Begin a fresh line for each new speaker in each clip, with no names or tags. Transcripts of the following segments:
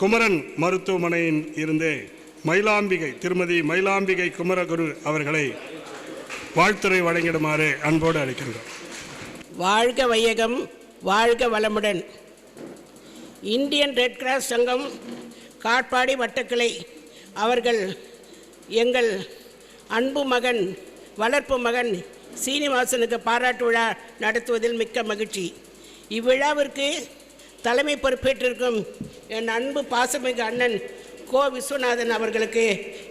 குமரன் மருத்துவமனையின் இருந்து மயிலாம்பிகை திருமதி மயிலாம்பிகை குமரகுரு அவர்களை வாழ்த்துறை வழங்கிடுமாறு அன்போடு அளிக்கின்றோம்
வாழ்க வையகம் வாழ்க வளமுடன். இந்தியன் ரெட் கிராஸ் சங்கம் காட்பாடி வட்டக்கிளை அவர்கள் எங்கள் அன்பு மகன் வளர்ப்பு மகன் சீனிவாசனுக்கு பாராட்டு விழா நடத்துவதில் மிக்க மகிழ்ச்சி. இவ்விழாவிற்கு தலைமை பொறுப்பேற்றிருக்கும் என் அன்பு பாசமிகு அண்ணன் கோ விஸ்வநாதன் அவர்களுக்கு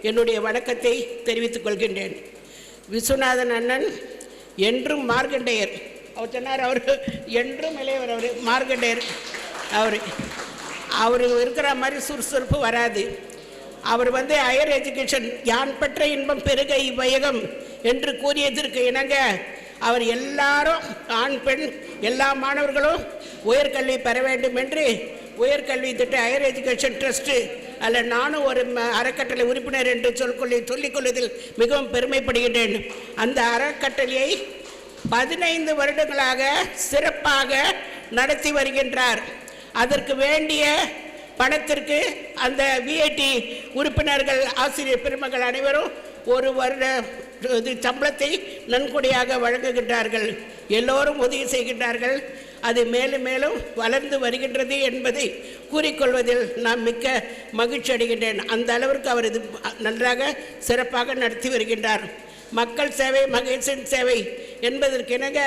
என்னுடைய வணக்கத்தை தெரிவித்துக் கொள்கின்றேன். விஸ்வநாதன் அண்ணன் என்றும் மார்கண்டேயர். அவர் சொன்னார் அவர் என்றும் இளையவர் அவர் மார்கண்டேயர் அவர். அவர் இருக்கிற மாதிரி சுறுசுறுப்பு வராது. அவர் வந்து ஹையர் எஜுகேஷன் யான் பெற்ற இன்பம் பெருக இவ்வையகம் என்று கூறியதற்கு இணங்க அவர் எல்லாரும் ஆண் பெண் எல்லா மாணவர்களும் உயர்கல்வி பெற வேண்டும் என்று உயர்கல்வி திட்ட ஹையர் எஜுகேஷன் ட்ரஸ்ட்டு அதில் நானும் ஒரு ம- அறக்கட்டளை உறுப்பினர் என்று சொல்லி சொல்லிக்கொள்வதில் மிகவும் பெருமைப்படுகின்றேன். அந்த அறக்கட்டளையை பதினைந்து வருடங்களாக சிறப்பாக நடத்தி வருகின்றார். அதற்கு வேண்டிய பணத்திற்கு அந்த விஐடி உறுப்பினர்கள் ஆசிரியர் பெருமக்கள் அனைவரும் ஒரு வருட இது சம்பளத்தை நன்கொடையாக வழங்குகின்றார்கள். எல்லோரும் உதவி செய்கின்றார்கள். அது மேலும் மேலும் வளர்ந்து வருகின்றது என்பதை கூறிக்கொள்வதில் நான் மிக்க மகிழ்ச்சி அடைகின்றேன். அந்த அளவிற்கு அவர் இது நன்றாக சிறப்பாக நடத்தி வருகின்றார். மக்கள் சேவை மகேசன் சேவை என்பதற்கிணங்க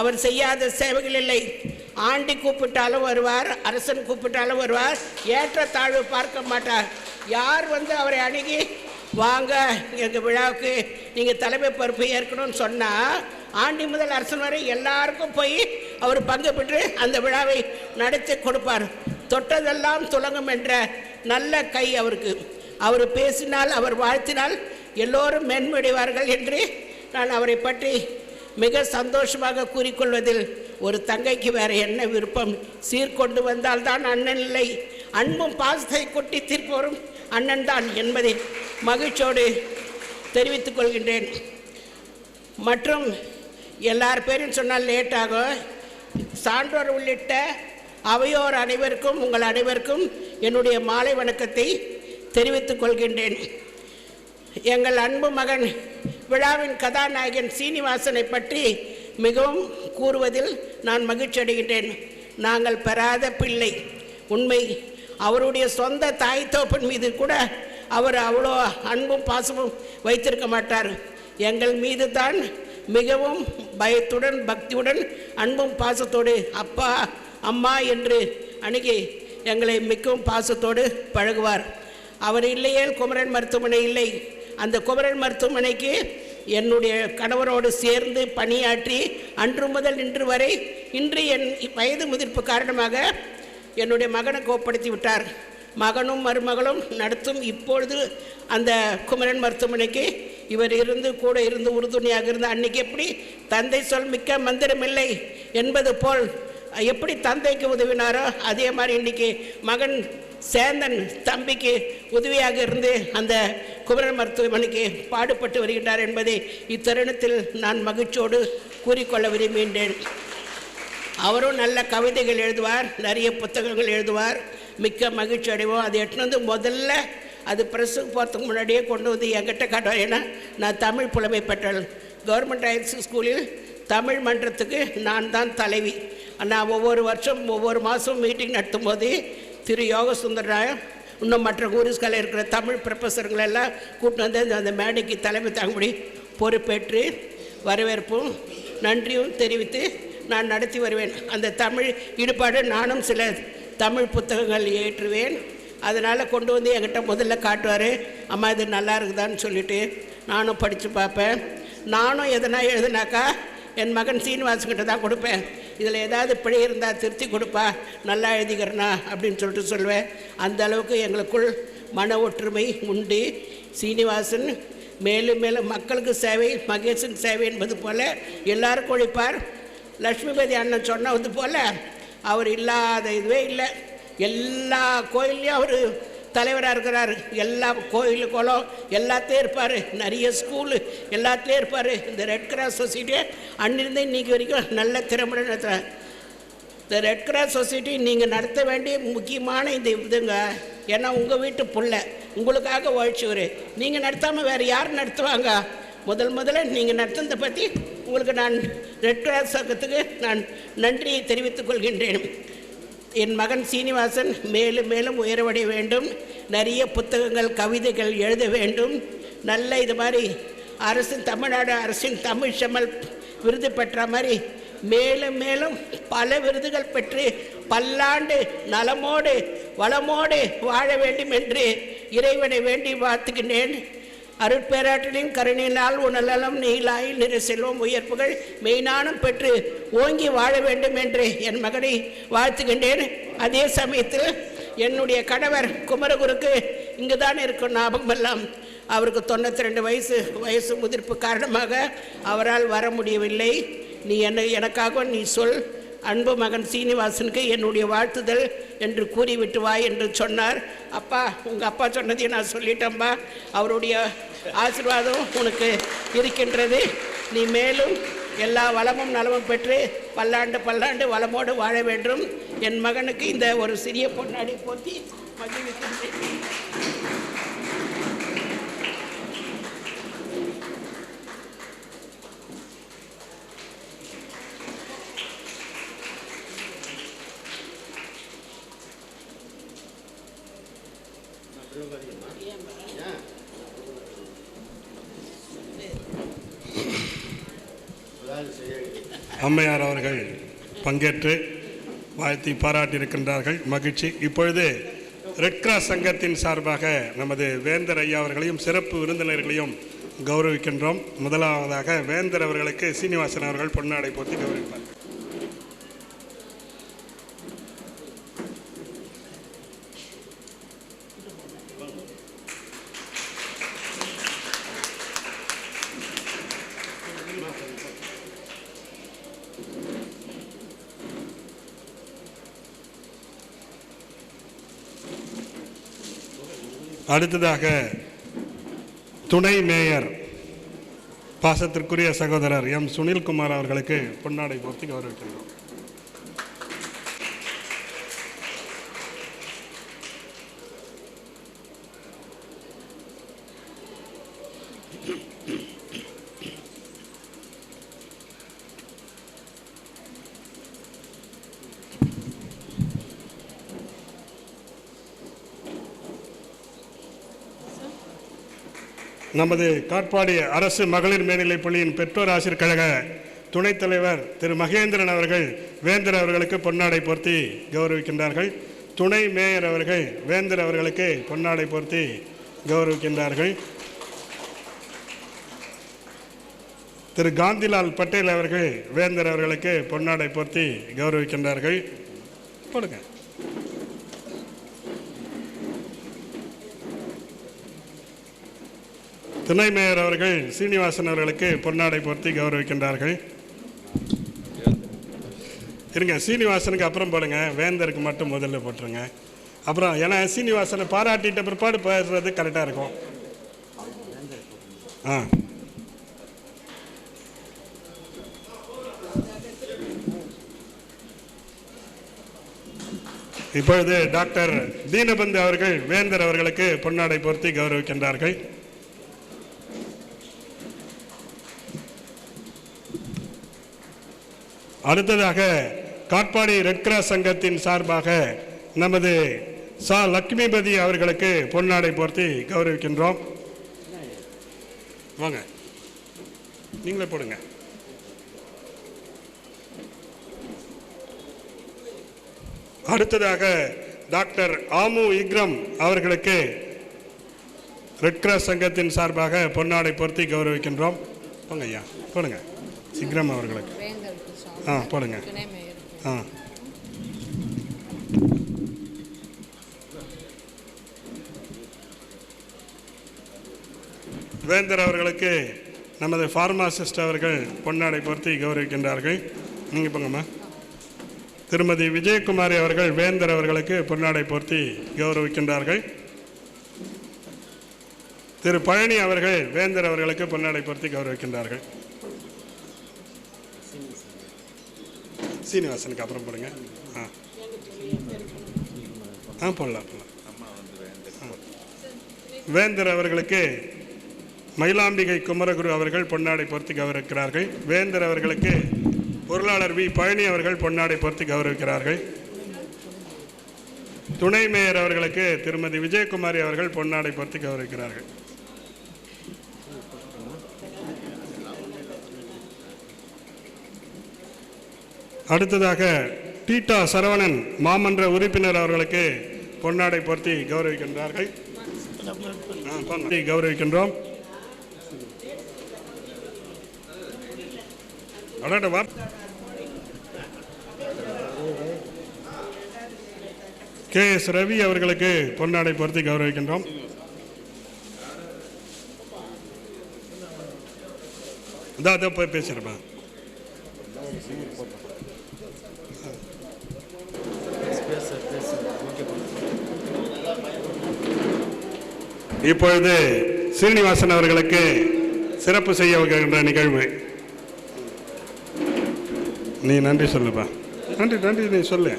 அவர் செய்யாத சேவைகள் இல்லை. ஆண்டி கூப்பிட்டாலும் வருவார் அரசன் கூப்பிட்டாலும் வருவார் ஏற்றத்தாழ்வு பார்க்க மாட்டார். யார் வந்து அவரை அணுகி வாங்க எங்கள் விழாவுக்கு நீங்கள் தலைமை பொறுப்பு ஏற்கணும்னு சொன்னால் ஆண்டி முதல் அரசன் வரை எல்லாருக்கும் போய் அவர் பங்கு பெற்று அந்த விழாவை நடத்தி கொடுப்பார். தொட்டதெல்லாம் துலங்கும் என்ற நல்ல கை அவருக்கு. அவர் பேசினால் அவர் வாழ்த்தினால் எல்லோரும் மேன்மையடைவார்கள் என்று நான் அவரை பற்றி மிக சந்தோஷமாக கூறிக்கொள்வதில் ஒரு தங்கைக்கு வேறு என்ன விருப்பம்? சீர்கொண்டு வந்தால்தான் அண்ணன் இல்லை. அன்பும் பாசத்தை கொட்டி தீர்ப்பவரும் அண்ணன் தான் என்பதை மகிழ்ச்சியோடு தெரிவித்துக் கொள்கின்றேன். மற்றும் எல்லார் பேரும் சொன்னால் லேட்டாகும். சான்றோர் உள்ளிட்ட அவையோர் அனைவருக்கும் உங்கள் அனைவருக்கும் என்னுடைய மாலை வணக்கத்தை தெரிவித்துக் கொள்கின்றேன். எங்கள் அன்பு மகன் விழாவின் கதாநாயகன் சீனிவாசனை பற்றி மிகவும் கூறுவதில் நான் மகிழ்ச்சி அடைகின்றேன். நாங்கள் பெறாத பிள்ளை. உண்மை அவருடைய சொந்த தாய் தோப்பன் மீது கூட அவர் அவ்வளோ அன்பும் பாசமும் வைத்திருக்க மாட்டார். எங்கள் மீது தான் மிகவும் பயத்துடன் பக்தியுடன் அன்பும் பாசத்தோடு அப்பா அம்மா என்று அணுகி எங்களை மிகவும் பாசத்தோடு பழகுவார். அவர் இல்லையே குமரன் மருத்துவமனை இல்லை. அந்த குமரன் மருத்துவமனைக்கு என்னுடைய கணவரோடு சேர்ந்து பணியாற்றி அன்று முதல் இன்று வரை இன்று என் வயது முதிர்ப்பு காரணமாக என்னுடைய மகனை கோப்படுத்தி விட்டார். மகனும் மருமகளும் நடத்தும் இப்பொழுது அந்த குமரன் மருத்துவமனைக்கு இவர் இருந்து கூட இருந்து உறுதுணையாக இருந்து அன்னைக்கு எப்படி தந்தை சொல் மிக்க மந்திரமில்லை என்பது போல் எப்படி தந்தைக்கு உதவினாரோ அதே மாதிரி இன்னைக்கு மகன் சேந்தன் தம்பிக்கு உதவியாக இருந்து அந்த குமரன் மருத்துவமனைக்கு பாடுபட்டு வருகின்றார் என்பதை இத்தருணத்தில் நான் மகிழ்ச்சியோடு கூறிக்கொள்ள விரும்புகின்றேன். அவரும் நல்ல கவிதைகள் எழுதுவார் நிறைய புத்தகங்கள் எழுதுவார் மிக்க மகிழ்ச்சி அடைவோம். அதை எட்டுனது வந்து முதல்ல அது ப்ரெஸ்ஸுக்கு போகிறதுக்கு முன்னாடியே கொண்டு வந்து என்கிட்ட காட்டுவார் ஏன்னா நான் தமிழ் புலமை பெற்றவள். கவர்மெண்ட் ஹையர் ஸ்கூலில் தமிழ் மன்றத்துக்கு நான் தான் தலைவி. நான் ஒவ்வொரு வருஷம் ஒவ்வொரு மாதம் மீட்டிங் நடத்தும் போது திரு யோக சுந்தரராயன் இன்னும் மற்ற ஊரிஸ்களில் இருக்கிற தமிழ் ப்ரொஃபஸருங்களெல்லாம் கூப்பிட்டு வந்து அந்த- அந்த மேடைக்கு தலைமை தாங்கும்படி பொறுப்பேற்று வரவேற்பும் நன்றியும் தெரிவித்து நான் நடத்தி வருவேன். அந்த தமிழ் ஈடுபாடு நானும் சில தமிழ் புத்தகங்கள் ஏற்றுவேன். அதனால் கொண்டு வந்து என்கிட்ட முதல்ல காட்டுவார் அம்மா இது நல்லா இருக்குதான்னு சொல்லிட்டு நானும் படித்து பார்ப்பேன். நானும் எதனா எழுதுனாக்கா என் மகன் சீனிவாசன்கிட்ட தான் கொடுப்பேன். இதில் ஏதாவது பிழை இருந்தால் திருத்தி கொடுப்பா நல்லா எழுதிக்கிறனா அப்படின்னு சொல்லிட்டு சொல்லுவேன். அந்த அளவுக்கு எங்களுக்குள் மன ஒற்றுமை உண்டு. சீனிவாசன் மேலும் மேலும் மக்களுக்கு சேவை மகேசன் சேவை என்பது போல் எல்லாருக்கும் உழைப்பார் லட்சுமிபதி அண்ணன் சொன்னது போல் அவர் இல்லாத இதுவே இல்லை. எல்லா கோயில்லையும் அவர் தலைவராக இருக்கிறார். எல்லா கோயில் குளம் எல்லாத்தையும் இருப்பார். நிறைய ஸ்கூலு எல்லாத்தையும் இருப்பார். இந்த ரெட் கிராஸ் சொசைட்டியை அன்னிருந்து இன்றைக்கி வரைக்கும் நல்ல திறம்பட நடத்துகிறார் இந்த ரெட் கிராஸ் சொசைட்டி நீங்கள் நடத்த வேண்டிய முக்கியமான இந்த இதுங்க ஏன்னா உங்கள் வீட்டு பிள்ளை உங்களுக்காக உழைச்சவர். நீங்கள் நடத்தாமல் வேறு யார் நடத்துவாங்க? முதல் முதல்ல நீங்கள் நடத்துனதை பற்றி உங்களுக்கு நான் ரெட் கிராஸ் சங்கத்துக்கு நான் நன்றியை தெரிவித்துக் கொள்கின்றேன். என் மகன் சீனிவாசன் மேலும் மேலும் உயர்வடைய வேண்டும். நிறைய புத்தகங்கள் கவிதைகள் எழுத வேண்டும். நல்ல இது மாதிரி அரசின் தமிழ்நாடு அரசின் தமிழ் செம்மல் விருது பெற்ற மாதிரி மேலும் மேலும் பல விருதுகள் பெற்று பல்லாண்டு நலமோடு வளமோடு வாழ வேண்டும் என்று இறைவனை வேண்டி பார்த்துக்கின்றேன் அருட்பேராற்றலின் கருணையினால் உணநலம் நீலாய் நிற செல்வம் உயர்ப்புகள் மெய்ஞானம் பெற்று ஓங்கி வாழ வேண்டும் என்று என் மகனை வாழ்த்துகின்றேன். அதே சமயத்தில் என்னுடைய கணவர் குமரகுருக்கு இங்கு தான் இருக்கும் ஞாபகமெல்லாம். அவருக்கு தொண்ணூற்றி ரெண்டு வயசு வயசு முதிர்ப்பு காரணமாக அவரால் வர முடியவில்லை. நீ என்ன எனக்காக நீ சொல். அன்பு மகன் சீனிவாசனுக்கு என்னுடைய வாழ்த்துதல் என்று கூறிவிட்டு வா என்று சொன்னார். அப்பா உங்கள் அப்பா சொன்னதையும் நான் சொல்லிட்டேன்பா. அவருடைய ஆசீர்வாதம் உனக்கு இருக்கின்றது. நீ மேலும் எல்லா வளமும் நலமும் பெற்று பல்லாண்டு பல்லாண்டு வளமோடு வாழ வேண்டும். என் மகனுக்கு இந்த ஒரு சிறிய பொன்னாடி போத்தி மகிழ்விக்கின்றேன்
அம்மையார் அவர்கள் பங்கேற்று வாழ்த்தி பாராட்டியிருக்கின்றார்கள். மகிழ்ச்சி. இப்பொழுது ரெட் கிராஸ் சங்கத்தின் சார்பாக நமது வேந்தர் ஐயா அவர்களையும் சிறப்பு விருந்தினர்களையும் கௌரவிக்கின்றோம். முதலாவதாக வேந்தர் அவர்களுக்கு சீனிவாசன் அவர்கள் பொன்னாடை போட்டு கௌரவிப்பார்கள் அடுத்ததாக துணை மேயர் பாசத்திற்குரிய சகோதரர் எம். சுனில்குமார் அவர்களுக்கு பொன்னாடை போர்த்தி கௌரவிக்கின்றோம். நமது காட்பாடி அரசு மகளிர் மேல்நிலைப் பள்ளியின் பெற்றோர் ஆசிரியர் கழக துணைத் தலைவர் திரு மகேந்திரன் அவர்கள் வேந்தர் அவர்களுக்கு பொன்னாடை போர்த்தி கௌரவிக்கின்றார்கள். துணை மேயர் அவர்கள் வேந்தர் அவர்களுக்கு பொன்னாடை போர்த்தி கௌரவிக்கின்றார்கள். திரு காந்திலால் பட்டேல் அவர்கள் வேந்தர் அவர்களுக்கு பொன்னாடை போர்த்தி கௌரவிக்கின்றார்கள். போடுங்க. துணை மேயர் அவர்கள் சீனிவாசன் அவர்களுக்கு பொன்னாடை போர்த்தி கௌரவிக்கின்றார்கள். இருங்க சீனிவாசனுக்கு அப்புறம் போடுங்க. வேந்தருக்கு மட்டும் முதல்ல போட்டுருங்க. அப்புறம் ஏன்னா சீனிவாசனை பாராட்டிட்ட பிற்பாடு பேசுறது கரெக்டாக இருக்கும். ஆ. இப்பொழுது டாக்டர் தீனபந்து அவர்கள் வேந்தர் அவர்களுக்கு பொன்னாடை பொருத்தி கௌரவிக்கின்றார்கள். அடுத்ததாக காட்பாடி ரெட் கிராஸ் சங்கத்தின் சார்பாக நமது சா லக்ஷ்மிபதி அவர்களுக்கு பொன்னாடை போர்த்தி கௌரவிக்கின்றோம். வாங்க. நீங்களே போடுங்க. அடுத்ததாக டாக்டர் ஆமு இக்ரம் அவர்களுக்கு ரெட் கிராஸ் சங்கத்தின் சார்பாக பொன்னாடை பொருத்தி கௌரவிக்கின்றோம். போங்க ஐயா போடுங்க. இக்ரம் அவர்களுக்கு. ஆ போடுங்க. ஆ. வேந்தர் அவர்களுக்கு நமது ஃபார்மாசிஸ்ட் அவர்கள் பொன்னாடை பொருத்தி கௌரவிக்கின்றார்கள். நீங்கள் போங்கம்மா திருமதி விஜயகுமாரி அவர்கள் வேந்தர் அவர்களுக்கு பொன்னாடை பொருத்தி கௌரவிக்கின்றார்கள். திரு பழனி அவர்கள் வேந்தர் அவர்களுக்கு பொன்னாடை பொருத்தி கௌரவிக்கின்றார்கள். சீனிவாசனுக்கு அப்புறம் போடுங்க. ஆ. ஆ போடலாம் போடலாம். வேந்தர் அவர்களுக்கு மயிலாம்பிகை குமரகுரு அவர்கள் பொன்னாடை பொறுத்து கௌரவிக்கிறார்கள் வேந்தர் அவர்களுக்கு பொருளாளர் வி. பழனி அவர்கள் பொன்னாடை பொறுத்து கௌரவிக்கிறார்கள் துணை மேயர் அவர்களுக்கு திருமதி விஜயகுமாரி அவர்கள் பொன்னாடை பொறுத்து கௌரவிக்கிறார்கள் அடுத்ததாக டீட்டா சரவணன் மாமன்ற உறுப்பினர் அவர்களுக்கு பொன்னாடை பொருத்தி கௌரவிக்கின்றார்கள். கௌரவிக்கின்றோம். கே எஸ் ரவி அவர்களுக்கு பொன்னாடை பொருத்தி கௌரவிக்கின்றோம். இதோ அதோ போய் பேசியிருப்பேன் இப்பொழுது சீனிவாசன் அவர்களுக்கு சிறப்பு செய்ய வைக்கின்ற நிகழ்வு. நீ நன்றி சொல்லுப்பா. நன்றி நன்றி நீ சொல்லு.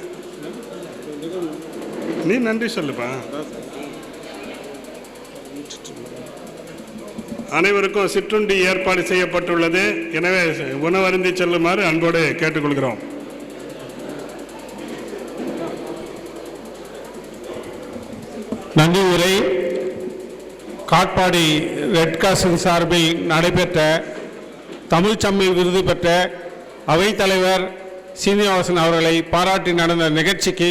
நீ நன்றி சொல்லுப்பா. அனைவருக்கும் சிற்றுண்டி ஏற்பாடு செய்யப்பட்டுள்ளது. எனவே உணவருந்தி செல்லுமாறு அன்போடு கேட்டுக்கொள்கிறோம்.
நன்றி உரை. காட்பாடி ரெட் கிராஸின் சார்பில் நடைபெற்ற தமிழ்ச்சம்மி விருது பெற்ற அவைத்தலைவர் சீனிவாசன் அவர்களை பாராட்டி நடந்த நிகழ்ச்சிக்கு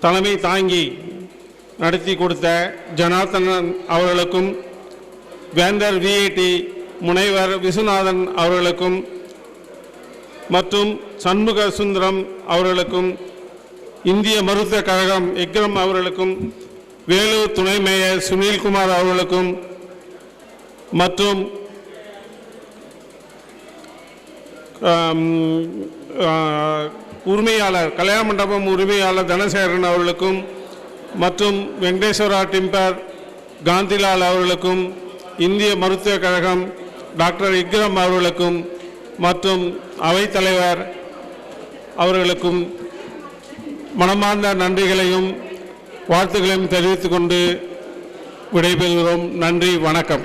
தலைமை தாங்கி நடத்தி கொடுத்த ஜனார்த்தனன் அவர்களுக்கும் வேந்தர் விஐடி முனைவர் விசுநாதன் அவர்களுக்கும் மற்றும் சண்முக சுந்தரம் அவர்களுக்கும் இந்திய மருத்துவ கழகம் விக்ரம் அவர்களுக்கும் வேலூர் துணை மேயர் சுனில்குமார் அவர்களுக்கும் மற்றும் உரிமையாளர் கல்யாண மண்டபம் உரிமையாளர் தனசேகரன் அவர்களுக்கும் மற்றும் வெங்கடேஸ்வரா டிம்பர் காந்திலால் அவர்களுக்கும் இந்திய மருத்துவக் கழகம் டாக்டர் இக்ரம் அவர்களுக்கும் மற்றும் அவைத்தலைவர் அவர்களுக்கும் மனமார்ந்த நன்றிகளையும் வாழ்த்துக்களையும் தெரிவித்துக் கொண்டு விடைபெறுகிறோம். நன்றி வணக்கம்.